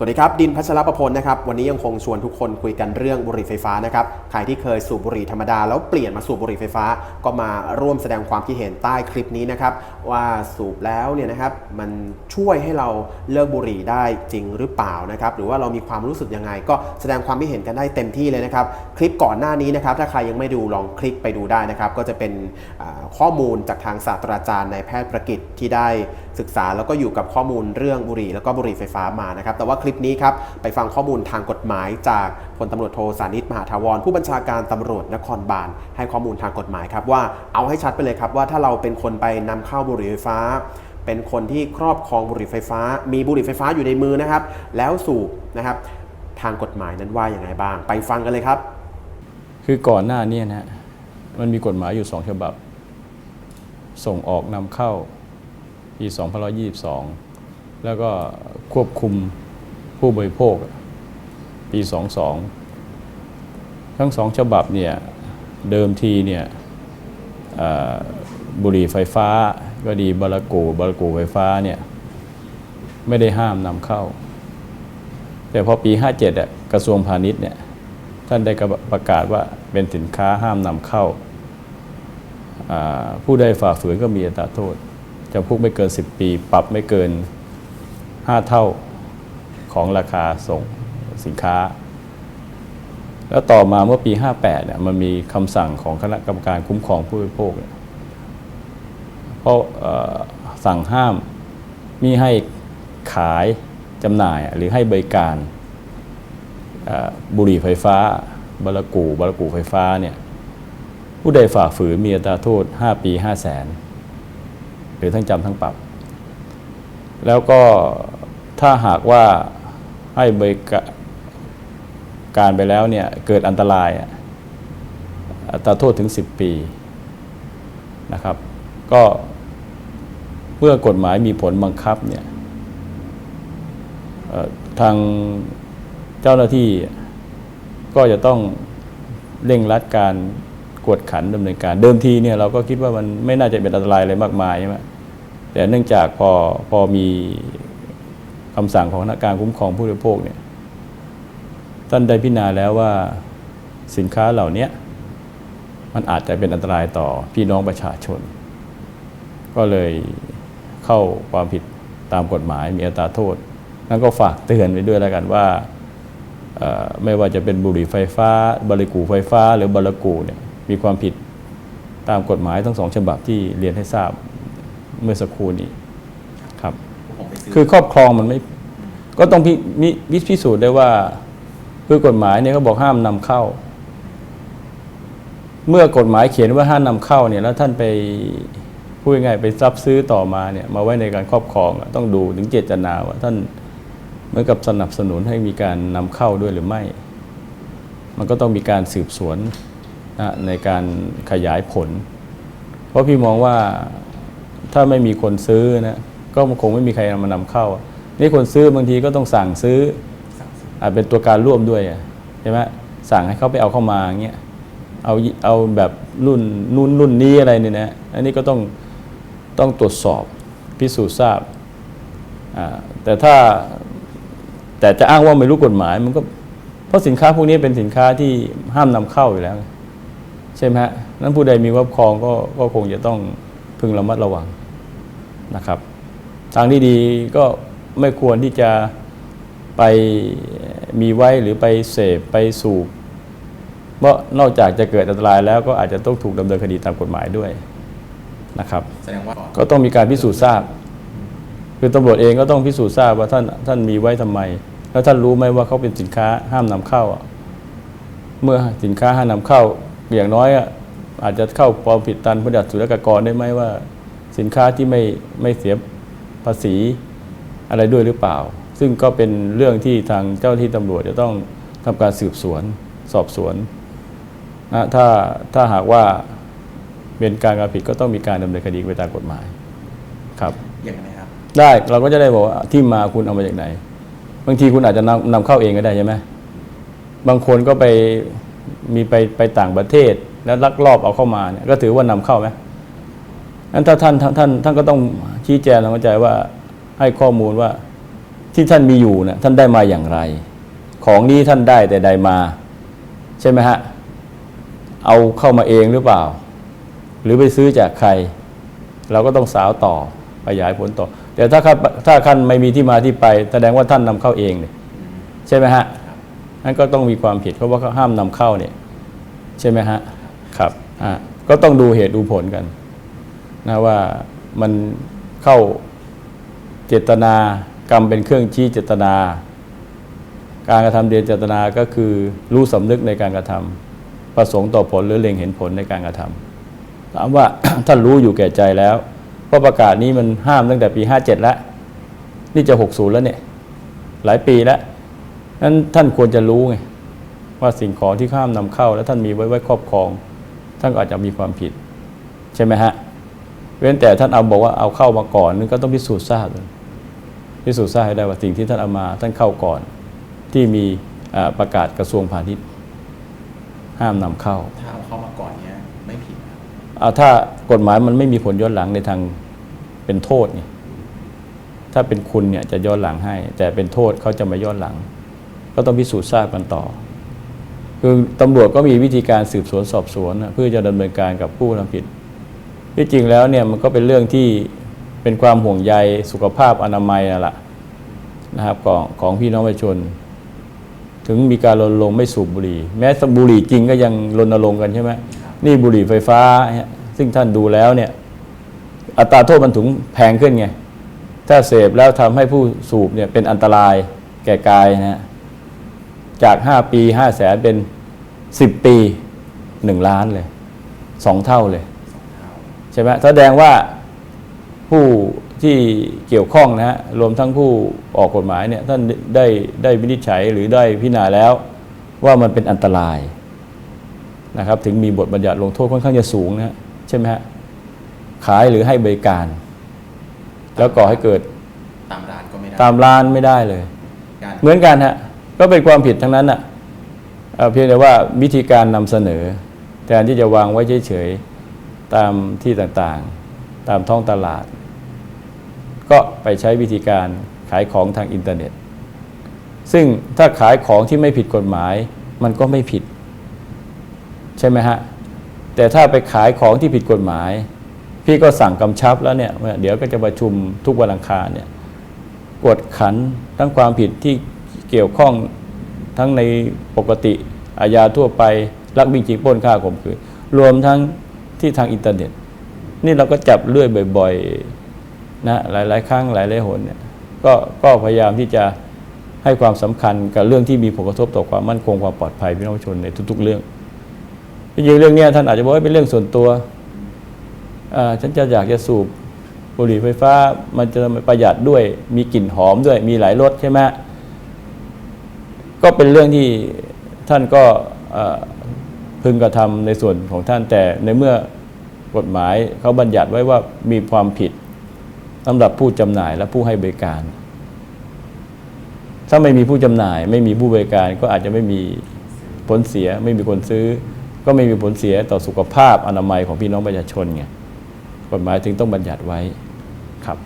สวัสดีครับ ดินพัชรประพลนะครับ วันนี้ยังคงชวนทุกคนคุยกันเรื่องบุหรี่ไฟฟ้านะครับ ใครที่เคยสูบบุหรี่ธรรมดาแล้วเปลี่ยนมาสูบบุหรี่ไฟฟ้า ก็มาร่วมแสดงความคิดเห็นใต้คลิปนี้นะครับ ว่าสูบแล้วเนี่ยนะครับมันช่วยให้เราเลิกบุหรี่ได้จริงหรือเปล่านะครับ หรือว่าเรามีความรู้สึกยังไง ก็แสดงความคิดเห็นกันได้เต็มที่เลยนะครับ คลิปก่อนหน้านี้นะครับ ถ้าใครยังไม่ดูลองคลิกไปดูได้นะครับ ก็จะเป็นข้อมูลจากทางศาสตราจารย์นายแพทย์ประกิตที่ได้ศึกษา แล้วก็อยู่กับข้อมูลเรื่องบุหรี่แล้วก็บุหรี่ไฟฟ้ามานะครับ แต่ว่าคลิปนี้ครับไปฟังข้อมูลทางกฎหมายจากพลตำรวจโทสานิตมหาธาวร ผู้บัญชาการตำรวจนครบาลให้ข้อมูลทางกฎหมายครับว่าเอาให้ชัดไปเลยครับว่าถ้าเราเป็นคนไปนำเข้าบุหรี่ไฟฟ้า เป็นคนที่ครอบครองบุหรี่ไฟฟ้า มีบุหรี่ไฟฟ้าอยู่ในมือนะครับ แล้วสูบนะครับ ทางกฎหมายนั้นว่าอย่างไรบ้าง ไปฟังกันเลยครับ คือก่อนหน้านี้นะฮะมันมีกฎหมายอยู่สองฉบับ ส่งออกนำเข้าปี2522 แล้วก็ควบคุม ผู้บริโภคปี 22 ทั้งสองฉบับเนี่ยเดิมทีเนี่ยบุหรี่ไฟฟ้าก็ดีบารากูบารากูไฟฟ้าเนี่ยไม่ได้ห้ามนำเข้า แต่พอปี 57อะกระทรวงพาณิชย์เนี่ยท่านได้ประกาศว่าเป็นสินค้าห้ามนำเข้าอ่าผู้ใดฝ่าฝืนก็มีอัตราโทษจำคุกไม่เกิน 10 ปี ปรับไม่เกิน 5 เท่า ของราคาส่งสินค้า แล้วต่อมาเมื่อปี 58เนี่ยมันมีคำสั่งของคณะกรรมการคุ้มครองผู้บริโภคเนี่ยเพราะสั่งห้ามมิให้ขายจำหน่ายหรือให้บริการบุหรี่ไฟฟ้าบารากูบารากูไฟฟ้าเนี่ยผู้ใดฝ่าฝืนมีอัตราโทษ 5 ปี 5 0 0แสนหรือทั้งจำทั้งปรับ แล้วก็ถ้าหากว่า ให้บริการไปแล้วเนี่ยเกิดอันตรายอัตราโทษถึง 10 ปีนะครับ ก็เมื่อกฎหมายมีผลบังคับเนี่ยทางเจ้าหน้าที่ก็จะต้องเร่งรัดการกวดขันดำเนินการ เดิมทีเนี่ยเราก็คิดว่ามันไม่น่าจะเป็นอันตรายอะไรมากมายใช่ไหมแต่เนื่องจากพอพอมี คำสั่งของคณะการคุ้มครองผู้บริโภคเนี่ยท่านได้พิจารณาแล้วว่าสินค้าเหล่านี้มันอาจจะเป็นอันตรายต่อพี่น้องประชาชน ก็เลยเข้าความผิดตามกฎหมายมีอัตราโทษ นั้นก็ฝากเตือนไว้ด้วยแล้วกันว่าไม่ว่าจะเป็นบุหรี่ไฟฟ้าบริกูไฟฟ้า หรือบรากูเนี่ยมีความผิดตามกฎหมายทั้งสองฉบับที่เรียนให้ทราบเมื่อสักครู่นี้ คือครอบครองมันไม่ ก็ต้องพิมิพิพสูจน์ได้ว่าคือกฎหมายเนี่ยเขาบอกห้ามนำเข้า เมื่อกฎหมายเขียนว่าห้ามนำเข้าเนี่ยแล้วท่านไปพูดง่ายๆไปรับซื้อต่อมาเนี่ยมาไว้ในการครอบครองต้องดูถึงเจตนาว่าท่านเหมือนกับสนับสนุนให้มีการนำเข้าด้วยหรือไม่ มันก็ต้องมีการสืบสวนนะในการขยายผล เพราะพี่มองว่าถ้าไม่มีคนซื้อนะ ก็คงไม่มีใครมานำเข้า นี่คนซื้อบางทีก็ต้องสั่งซื้ออาจเป็นตัวการร่วมด้วยอะใช่ไหมสั่งให้เขาไปเอาเข้ามาอย่างเงี้ยเอาเอาแบบรุ่นนู่นรุ่นนี้อะไรเนี่ยนะอันนี้ก็ต้องต้องตรวจสอบพิสูจน์ทราบอ่าแต่ถ้าแต่จะอ้างว่าไม่รู้กฎหมายมันก็เพราะสินค้าพวกนี้เป็นสินค้าที่ห้ามนำเข้าอยู่แล้ว ใช่ไหมฮะนั้นผู้ใดมีครอบครองก็ก็คงจะต้องพึงระมัดระวังนะครับ ทางที่ดีก็ไม่ควรที่จะไปมีไว้หรือไปเสพไปสูบเพราะนอกจากจะเกิดอันตรายแล้วก็อาจจะต้องถูกดำเนินคดีตามกฎหมายด้วยนะครับ แสดงว่าก็ต้องมีการพิสูจน์ทราบ คือตำรวจเองก็ต้องพิสูจน์ทราบว่าท่านท่านมีไว้ทำไม แล้วท่านรู้ไหมว่าเขาเป็นสินค้าห้ามนำเข้าอะเมื่อสินค้าห้ามนำเข้า อย่างน้อยอะอาจจะเข้าความผิดตามพระบัญญัติศุลกากรได้ไหมว่า สินค้าที่ไม่ไม่เสียภาษีอะไรด้วยหรือเปล่า ซึ่งก็เป็นเรื่องที่ทางเจ้าหน้าที่ตำรวจจะต้องทำการสืบสวนสอบสวนนะถ้าถ้าหากว่าเป็นการกระทำผิดก็ต้องมีการดำเนินคดีไปตามกฎหมายครับอย่างไรครับ ได้เราก็จะได้บอกว่าที่มาคุณเอามาจากไหน บางทีคุณอาจจะนำนำเข้าเองก็ได้ใช่ไหมบางคนก็ไปมีไปไปต่างประเทศแล้วลักลอบเอาเข้ามาเนี่ยก็ถือว่านำเข้าไหมนั้นถ้าท่านท่านท่านท่านก็ต้อง ชี้แจงทางเข้าใจว่าให้ข้อมูลว่าที่ท่านมีอยู่นะท่านได้มาอย่างไร ของนี้ท่านได้แต่ใดมา ใช่ไหมฮะ เอาเข้ามาเองหรือเปล่า หรือไปซื้อจากใคร เราก็ต้องสาวต่อขยายผลต่อ แต่ถ้าท่านถ้าท่านไม่มีที่มาที่ไป แสดงว่าท่านนำเข้าเองเนี่ยใช่ไหมฮะนั่นก็ต้องมีความผิดเพราะว่าเขาห้ามนำเข้าเนี่ย ใช่ไหมฮะครับอ่าก็ต้องดูเหตุดูผลกัน นะว่ามัน เข้าเจตนากรรมเป็นเครื่องชี้เจตนา การกระทำเดียเจตนาก็คือรู้สำนึกในการกระทำประสงค์ต่อผลหรือเล็งเห็นผลในการกระทำถามว่าท่านรู้อยู่แก่ใจแล้วเพราะประกาศนี้มันห้ามตั้งแต่ปี 57 แล้ว นี่จะ 60 แล้วเนี่ยหลายปีแล้วนั้นท่านควรจะรู้ไงว่าสิ่งของที่ข้ามนำเข้า แล้วท่านมีไว้ไว้ครอบครอง ท่านก็อาจจะมีความผิด ใช่ไหมฮะ เว้นแต่ท่านเอาบอกว่าเอาเข้ามาก่อนนึงก็ต้องพิสูจน์ทราบเลยพิสูจน์ทราบให้ได้ว่าสิ่งที่ท่านเอามาท่านเข้าก่อน ที่มีอ่าประกาศกระทรวงพาณิชย์ ห้ามนำเข้า ถ้าเอาเข้ามาก่อนเนี้ยไม่ผิดนะเอาถ้ากฎหมายมันไม่มีผลย้อนหลังในทางเป็นโทษไงถ้าเป็นคุณเนี่ยจะย้อนหลังให้ แต่เป็นโทษเขาจะมาย้อนหลัง ก็ต้องพิสูจน์ทราบกันต่อ คือตำรวจก็มีวิธีการสืบสวนสอบสวนนะเพื่อจะดำเนินการกับผู้ทำผิด ที่จริงแล้วเนี่ยมันก็เป็นเรื่องที่เป็นความห่วงใยสุขภาพอนามัยนั่นแหละนะครับของของพี่น้องประชาชน ถึงมีการรณรงค์ไม่สูบบุหรี่ แม้บุหรี่จริงก็ยังรณรงค์กันใช่ไหมนี่บุหรี่ไฟฟ้าเนี่ยซึ่งท่านดูแล้วเนี่ยอัตราโทษมันถึงแพงขึ้นไง ถ้าเสพแล้วทำให้ผู้สูบเนี่ยเป็นอันตรายแก่กายนะฮะจาก 5 ปี5แสนเป็น 10 ปี 1 ล้านเลยสองเท่าเลยใช่ไหมแสดงว่าผู้ที่เกี่ยวข้องนะฮะรวมทั้งผู้ออกกฎหมายเนี่ยท่านได้ได้วินิจฉัยหรือได้พิจารณาแล้ว ว่ามันเป็นอันตรายนะครับ ถึงมีบทบัญญัติลงโทษค่อนข้างจะสูงนะฮะใช่ไหมฮะขายหรือให้บริการ แล้วก่อให้เกิดตามร้านก็ไม่ได้ตามร้านไม่ได้เลยการเหมือนกันฮะก็เป็นความผิดทั้งนั้นอะเอ่อเพียงแต่ว่าวิธีการนำเสนอ แทนที่จะวางไว้เฉยๆ ตามที่ต่างๆ ตามท้องตลาด ก็ไปใช้วิธีการขายของทางอินเทอร์เน็ต ซึ่งถ้าขายของที่ไม่ผิดกฎหมายมันก็ไม่ผิด ใช่ไหมฮะ แต่ถ้าไปขายของที่ผิดกฎหมาย พี่ก็สั่งกำชับแล้วเนี่ยเดี๋ยวก็จะประชุมทุกวันอังคารเนี่ยกวดขันทั้งความผิดที่เกี่ยวข้องทั้งในปกติอาญาทั่วไปลักวิ่งชิงปล้นฆ่าข่มขืนรวมทั้ง ที่ทางอินเทอร์เน็ต นี่เราก็จับเลื่อยบ่อยๆนะหลายๆ ครั้งหลายๆหนเนี่ยก็ก็พยายามที่จะให้ความสำคัญกับเรื่องที่มีผลกระทบต่อความมั่นคงความปลอดภัยพี่น้องประชาชนในทุก ๆ เรื่องจริงเรื่องเนี้ยท่านอาจจะบอกว่าเป็นเรื่องส่วนตัวอ่าฉันจะอยากจะสูบบุหรี่ไฟฟ้ามันจะประหยัดด้วยมีกลิ่นหอมด้วยมีหลายรสใช่ไหมก็เป็นเรื่องที่ท่านก็ พึงกระทำในส่วนของท่านแต่ในเมื่อกฎหมายเขาบัญญัติไว้ว่ามีความผิดสำหรับผู้จำหน่ายและผู้ให้บริการ ถ้าไม่มีผู้จำหน่าย ไม่มีผู้บริการ ก็อาจจะไม่มีผลเสีย ไม่มีคนซื้อ ก็ไม่มีผลเสียต่อสุขภาพอนามัยของพี่น้องประชาชนไงกฎหมายถึงต้องบัญญัติไว้ครับ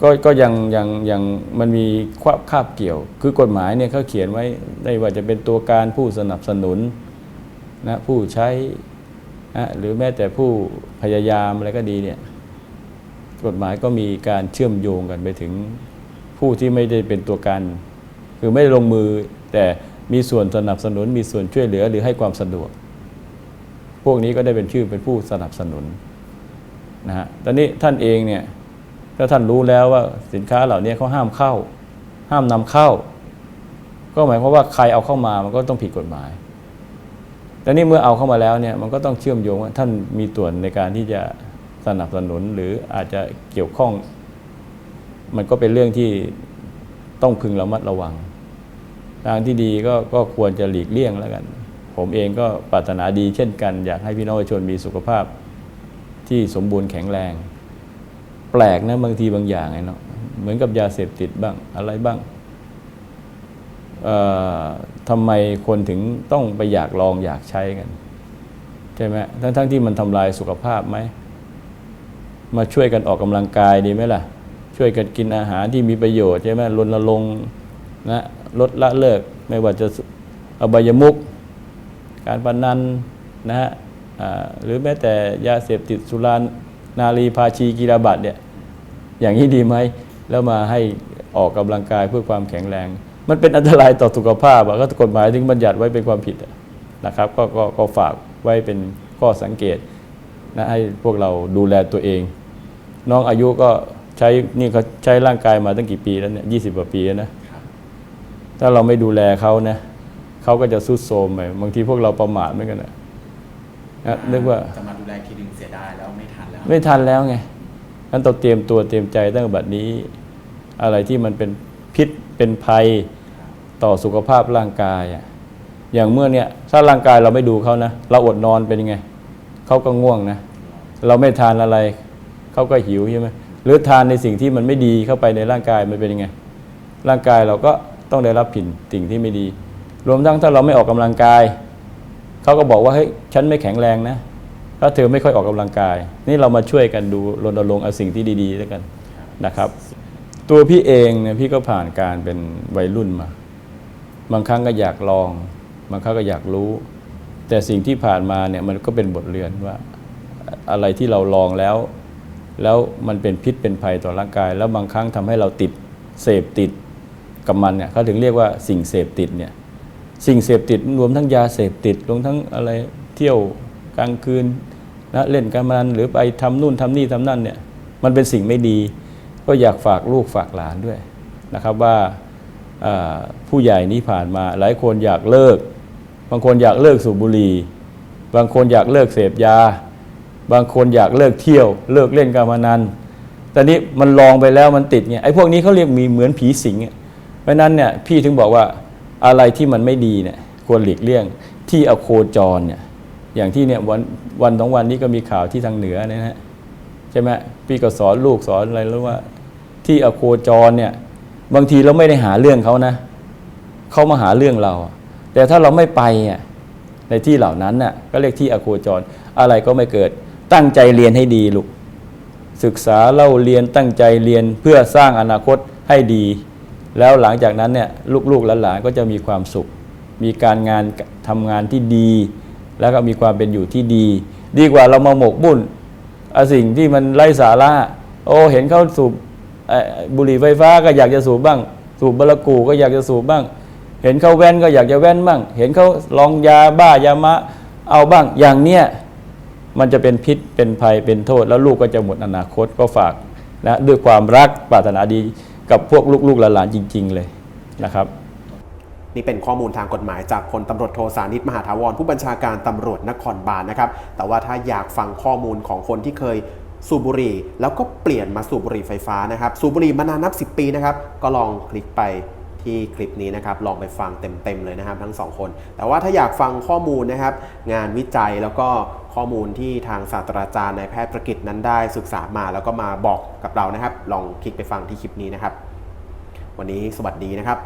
ก็ก็ยังยังยังมันมีควบคาบเกี่ยว คือกฎหมายเนี่ยเขาเขียนไว้ได้ว่าจะเป็นตัวการผู้สนับสนุน นะผู้ใช้นะหรือแม้แต่ผู้พยายามอะไรก็ดีเนี่ยกฎหมายก็มีการเชื่อมโยงกันไปถึงผู้ที่ไม่ได้เป็นตัวการ คือไม่ได้ลงมือแต่มีส่วนสนับสนุน มีส่วนช่วยเหลือหรือให้ความสะดวก พวกนี้ก็ได้เป็นชื่อเป็นผู้สนับสนุนนะฮะตอนนี้ท่านเองเนี่ยถ้าท่านรู้แล้วว่าสินค้าเหล่านี้เขาห้ามเข้า ห้ามนำเข้า ก็หมายความว่าใครเอาเข้ามามันก็ต้องผิดกฎหมาย แต่นี่เมื่อเอาเข้ามาแล้วเนี่ยมันก็ต้องเชื่อมโยงว่าท่านมีส่วนในการที่จะสนับสนุนหรืออาจจะเกี่ยวข้อง มันก็เป็นเรื่องที่ต้องพึงระมัดระวัง ทางที่ดีก็ก็ควรจะหลีกเลี่ยงแล้วกัน ผมเองก็ปรารถนาดีเช่นกัน อยากให้พี่น้องประชาชนมีสุขภาพที่สมบูรณ์แข็งแรง แปลกนะบางทีบางอย่างไงเนาะเหมือนกับยาเสพติดบ้างอะไรบ้างเอ่อ ทำไมคนถึงต้องไปอยากลองอยากใช้กัน ใช่ไหมทั้งทั้งที่มันทำลายสุขภาพไหม มาช่วยกันออกกำลังกายดีไหมล่ะ ช่วยกันกินอาหารที่มีประโยชน์ใช่ไหมรณรงค์นะลดละเลิก ไม่ว่าจะอบายมุก การพนันนะฮะหรือแม้แต่ยาเสพติดสุรานารีภาชีกีฬาบัตเนี่ยอย่างนี้ดีไหม แล้วมาให้ออกกำลังกายเพื่อความแข็งแรง มันเป็นอันตรายต่อสุขภาพอะก็กฎหมายถึงบัญญัติไว้เป็นความผิดอะนะครับกก็ก็ฝากไว้เป็นข้อสังเกตนะให้พวกเราดูแลตัวเอง น้องอายุก็ใช้นี่เขาใช้ร่างกายมาตั้งกี่ปีแล้วเนี่ยยี่สิบกว่าปีแล้วนะถ้าเราไม่ดูแลเขานะเขาก็จะสุดโทรมไปบางทีพวกเราประมาทเหมือนกันนะนะนึกว่าจะมาดูแลทีนึงเสียดายแล้วไม่ทันแล้ว ไม่ทันแล้วไงนั้นต้องเตรียมตัวเตรียมใจตั้งแต่บัดนี้ อะไรที่มันเป็นพิษ เป็นภัยต่อสุขภาพร่างกายอะอย่างเมื่อเนี่ยถ้าร่างกายเราไม่ดูเขานะ เราอดนอนเป็นยังไงเขาก็ง่วงนะ เราไม่ทานอะไรเขาก็หิวใช่ไหมหรือทานในสิ่งที่มันไม่ดีเข้าไปในร่างกายมันเป็นยังไง ร่างกายเราก็ต้องได้รับผินสิ่งที่ไม่ดี รวมทั้งถ้าเราไม่ออกกำลังกายเขาก็บอกว่าเฮ้ยฉันไม่แข็งแรงนะถ้าเธอไม่ค่อยออกกำลังกาย นี่เรามาช่วยกันดูรณรงค์เอาสิ่งที่ดีๆแล้วกันนะครับ ตัวพี่เองเนี่ยพี่ก็ผ่านการเป็นวัยรุ่นมา บางครั้งก็อยากลอง บางครั้งก็อยากรู้ แต่สิ่งที่ผ่านมาเนี่ยมันก็เป็นบทเรียนว่า อะไรที่เราลองแล้ว แล้วมันเป็นพิษเป็นภัยต่อร่างกาย แล้วบางครั้งทำให้เราติดเสพติดกับมันเนี่ยเขาถึงเรียกว่าสิ่งเสพติดเนี่ยสิ่งเสพติดรวมทั้งยาเสพติดรวมทั้งอะไรเที่ยวกลางคืนนะเล่นการพนันหรือไปทำนู่นทำนี่ทำนั่นเนี่ยมันเป็นสิ่งไม่ดี ก็อยากฝากลูกฝากหลานด้วยนะครับว่าผู้ใหญ่นี้ผ่านมาหลายคนอยากเลิก บางคนอยากเลิกสูบบุหรี่ บางคนอยากเลิกเสพยา บางคนอยากเลิกเที่ยว เลิกเล่นการพนันต่นี้มันลองไปแล้วมันติดไงไอ้พวกนี้เขาเรียกมีเหมือนผีสิงอะเพราะนั้นเนี่ยพี่ถึงบอกว่าอะไรที่มันไม่ดีเนี่ยควรหลีกเลี่ยงที่อโคจรเนี่ยอย่างที่เนี่ยวันวันสองวันนี้ก็มีข่าวที่ทางเหนือเนยนะฮะ ใช่ไหมพี่ก็สอนลูกสอนอะไรแล้วว่า ที่อโคจรเนี่ย บางทีเราไม่ได้หาเรื่องเขานะเขามาหาเรื่องเรา แต่ถ้าเราไม่ไปอะในที่เหล่านั้นน่ะก็เรียกที่อโคจรอะไรก็ไม่เกิด ตั้งใจเรียนให้ดีลูกศึกษาเล่าเรียนตั้งใจเรียนเพื่อสร้างอนาคตให้ดี แล้วหลังจากนั้นเนี่ยลูกๆหลานๆก็จะมีความสุข มีการงานทำงานที่ดี แล้วก็มีความเป็นอยู่ที่ดี ดีกว่าเรามาหมกบุ่น สิ่งที่มันไร้สาระโอ้เห็นเขาสูบบุหรี่ไฟฟ้าก็อยากจะสูบบ้าง สูบบลกูก็อยากจะสูบบ้าง เห็นเขาแว่นก็อยากจะแว่นบ้าง เห็นเขาลองยาบ้ายามะเอาบ้างอย่างเนี้ยมันจะเป็นพิษเป็นภัยเป็นโทษ แล้วลูกก็จะหมดอนาคตก็ฝากนะด้วยความรักปรารถนาดีกับพวกลูกๆหลานๆจริง ๆ เลยนะครับ นี่เป็นข้อมูลทางกฎหมายจากพลตำรวจโทสานิตมหาธาวรผู้บัญชาการตำรวจนครบาลนะครับ แต่ว่าถ้าอยากฟังข้อมูลของคนที่เคยสูบบุหรี่ แล้วก็เปลี่ยนมาสูบบุหรี่ไฟฟ้านะครับ สูบบุหรี่มานานนับ 10 ปีนะครับ ก็ลองคลิกไปที่คลิปนี้นะครับ ลองไปฟังเต็มๆเลยนะครับ ทั้งสองคน แต่ว่าถ้าอยากฟังข้อมูลนะครับ งานวิจัยแล้วก็ข้อมูลที่ทางศาสตราจารย์นายแพทย์ประกิตนั้นได้ศึกษามาแล้วก็มาบอกกับเรานะครับ ลองคลิกไปฟังที่คลิปนี้นะครับ วันนี้สวัสดีนะครับ